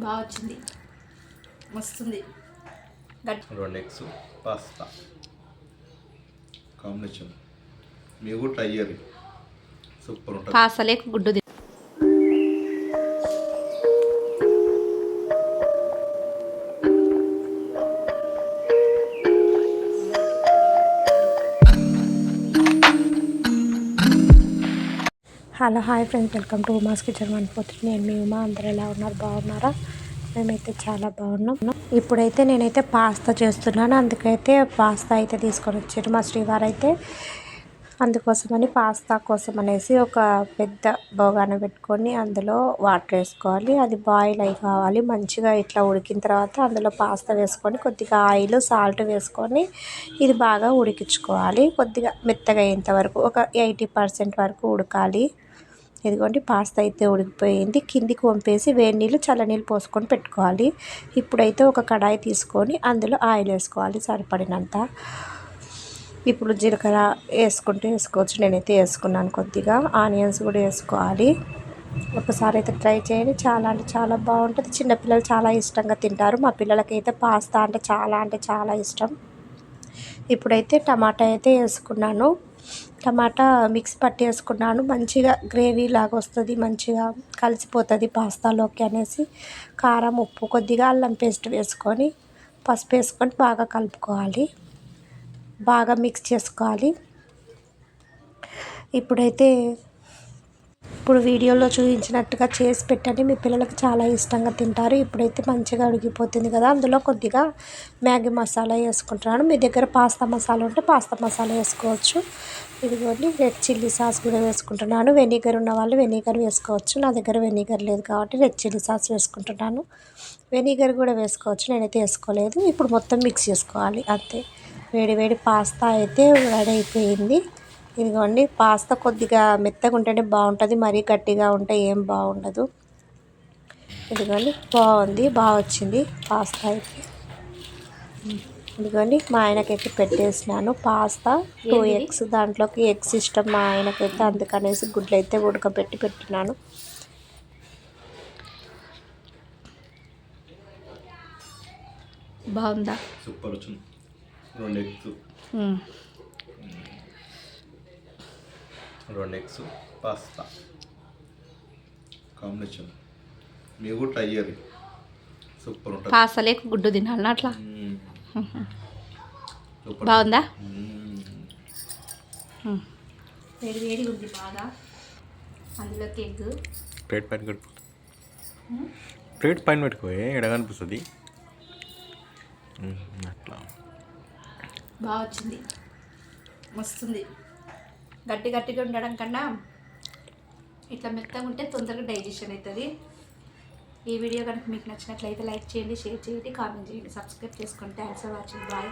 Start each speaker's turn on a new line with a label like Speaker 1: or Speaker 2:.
Speaker 1: బాగా వచ్చింది మస్తుంది. గట్టి
Speaker 2: రెండు ఎగ్స్ పాస్తా. కాంబినేషన్. మీరు కూడా ట్రై చేయాలి. సూపర్ ఉంటుంది.
Speaker 1: పాసలే గుడ్డు
Speaker 3: hello hi friends. Welcome to Uma's kitchen one fourth నేను మీ ఉమా. అందరు ఎలా ఉన్నారు? బాగున్నారా? మేమైతే చాలా బాగున్నాం. ఇప్పుడైతే నేనైతే పాస్తా చేస్తున్నాను. అందుకైతే పాస్తా అయితే తీసుకొని వచ్చారు మా శ్రీవారు అయితే. అందుకోసమని పాస్తా కోసం అనేసి ఒక పెద్ద బోగాన పెట్టుకొని అందులో వాటర్ వేసుకోవాలి. అది బాయిల్ అయి కావాలి. మంచిగా ఇట్లా ఉడికిన తర్వాత అందులో పాస్తా వేసుకొని కొద్దిగా ఆయిల్ సాల్ట్ వేసుకొని ఇది బాగా ఉడికించుకోవాలి. కొద్దిగా మెత్తగా అయ్యేంత వరకు ఒక ఎయిటీ పర్సెంట్ వరకు ఉడకాలి. ఇదిగోండి పాస్తా అయితే ఉడికిపోయింది. కిందికి వంపేసి వేడి నీళ్ళు చల్లనీళ్ళు పోసుకొని పెట్టుకోవాలి. ఇప్పుడైతే ఒక కడాయి తీసుకొని అందులో ఆయిల్ వేసుకోవాలి సరిపడినంత. ఇప్పుడు జీలకర్ర వేసుకుంటే వేసుకోవచ్చు. నేనైతే వేసుకున్నాను కొద్దిగా. ఆనియన్స్ కూడా వేసుకోవాలి. ఒకసారి అయితే ట్రై చేయండి. చాలా అంటే చాలా బాగుంటుంది. చిన్నపిల్లలు చాలా ఇష్టంగా తింటారు. మా పిల్లలకైతే పాస్తా అంటే చాలా అంటే చాలా ఇష్టం. ఇప్పుడైతే టమాటా అయితే వేసుకున్నాను. టమాటా మిక్స్ పట్టేసుకున్నాను. మంచిగా గ్రేవీ లాగా వస్తుంది మంచిగా కలిసిపోతుంది పాస్తాలోకి అనేసి కారం ఉప్పు కొద్దిగా అల్లం పేస్ట్ వేసుకొని పసుపు వేసుకొని బాగా కలుపుకోవాలి. బాగా మిక్స్ చేసుకోవాలి. ఇప్పుడైతే ఇప్పుడు వీడియోలో చూపించినట్టుగా చేసి పెట్టండి. మీ పిల్లలకు చాలా ఇష్టంగా తింటారు. ఇప్పుడైతే మంచిగా ఉడికిపోతుంది కదా. అందులో కొద్దిగా మ్యాగీ మసాలా వేసుకుంటున్నాను. మీ దగ్గర పాస్తా మసాలా ఉంటే పాస్తా మసాలా వేసుకోవచ్చు. ఇదిగోండి రెడ్ చిల్లీ సాస్ కూడా వేసుకుంటున్నాను. వెనిగర్ ఉన్న వాళ్ళు వెనిగర్ వేసుకోవచ్చు. నా దగ్గర వెనిగర్ లేదు కాబట్టి రెడ్ చిల్లీ సాస్ వేసుకుంటున్నాను. వెనిగర్ కూడా వేసుకోవచ్చు. నేనైతే వేసుకోలేదు. ఇప్పుడు మొత్తం మిక్స్ చేసుకోవాలి. అంతే. వేడి వేడి పాస్తా అయితే రెడీ అయిపోయింది. ఇదిగోండి పాస్తా కొద్దిగా మెత్తగా ఉంటేనే బాగుంటుంది మరీ గట్టిగా ఉంటే ఏం బాగుండదు. ఇదిగోండి బాగుంది బాగా వచ్చింది పాస్తా అయితే. ఇదిగోండి మా ఆయనకైతే పెట్టేసినాను పాస్తా. టూ? ఎగ్స్ దాంట్లోకి ఎగ్స్ ఇష్టం మా ఆయనకైతే అందుకనేసి గుడ్లు అయితే ఉడకబెట్టి పెట్టినాను.
Speaker 1: బాగుందా?
Speaker 2: సూపర్ వచ్చింది. రెండు ఎగ్స్. రెండు ఎగ్స్ పాస్తా. కాంబినేషన్. మీరు కూడా ట్రై చేయాలి. సూపర్ ఉంటుంది.
Speaker 1: పాసలే గుడ్డు తినాలి అట్లా? బాగుందా. వేడి వేడి ఉంది బాగా. అందులోకి ఎగ్
Speaker 2: ప్లేట్ పైన పెట్టుకో ప్లేట్ పైన పెట్టుకో ఎడ కనిపిస్తుంది అట్లా.
Speaker 1: బాగా వచ్చింది. మస్తుంది. గట్టి గట్టిగా ఉండడం కన్నా ఇట్లా మెత్తగా ఉంటే తొందరగా డైజెషన్ అవుతుంది. ఈ వీడియో కనుక మీకు నచ్చినట్లయితే లైక్ చేయండి షేర్ చేయండి కామెంట్ చేయండి. సబ్స్క్రైబ్ చేసుకోండి థ్యాంక్స్ ఫర్ వాచింగ్. బాయ్.